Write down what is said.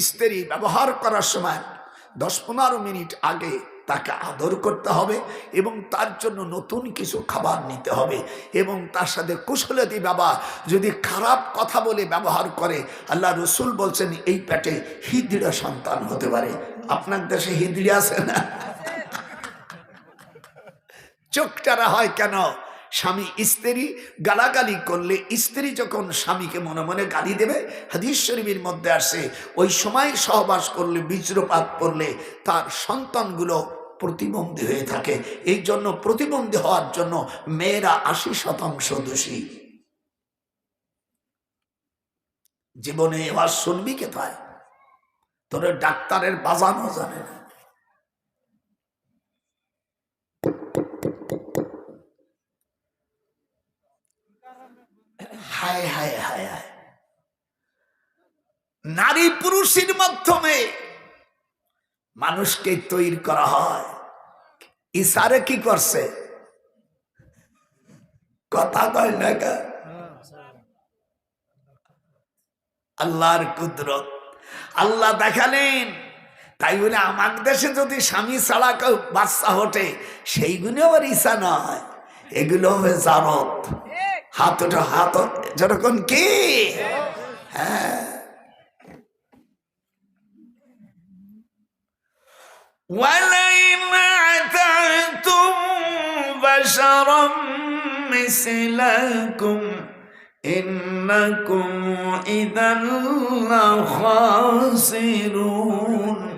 স্ত্রী ব্যবহার করার সময় দশ পনেরো মিনিট আগে তাকে আদর করতে হবে এবং তার জন্য নতুন কিছু খাবার নিতে হবে এবং তার সাথে কুশলতি বাবা যদি খারাপ কথা বলে ব্যবহার করে, আল্লাহ রসুল বলছেন, এই পেটে হিদৃঢ় সন্তান হতে পারে। আপনার দেশে হিদৃঢ় আছে না? চোখটারা হয় কেন? স্বামী স্ত্রী গালাগালি করলে স্ত্রী যখন স্বামীকে মনে মনে গালি দেবে, হাদিস শরীফের মধ্যে আসে, ওই সময় সহবাস করলে বীজ্রপাত করলে তার সন্তানগুলো প্রতিবন্ধী হয়ে থাকে। এই জন্য প্রতিবন্ধী হওয়ার জন্য মেয়েরা আশি শতাংশ দোষী। জীবনে এবার শুনবি কোথায়? তোর ডাক্তারের বাজানো জানে না। হায় হায় হায় নারী পুরুষের মাধ্যমে মানুষকে তৈরি করা হয়। ইসারে কি করছে? কথা কয় না আল্লাহর কুদরত। আল্লাহ দেখালেন, তাই বলে আমার দেশে যদি স্বামী ছাড়া কেউ বাচ্চা হটে সেইগুলো আবার ইসা নয়, এগুলো হবে জারত হাত ওঠো হাত ওঠো। যেরকম কি হ্যাঁ ولئن أتعتم بشرا مثلكم إنكم إذا لخاسرون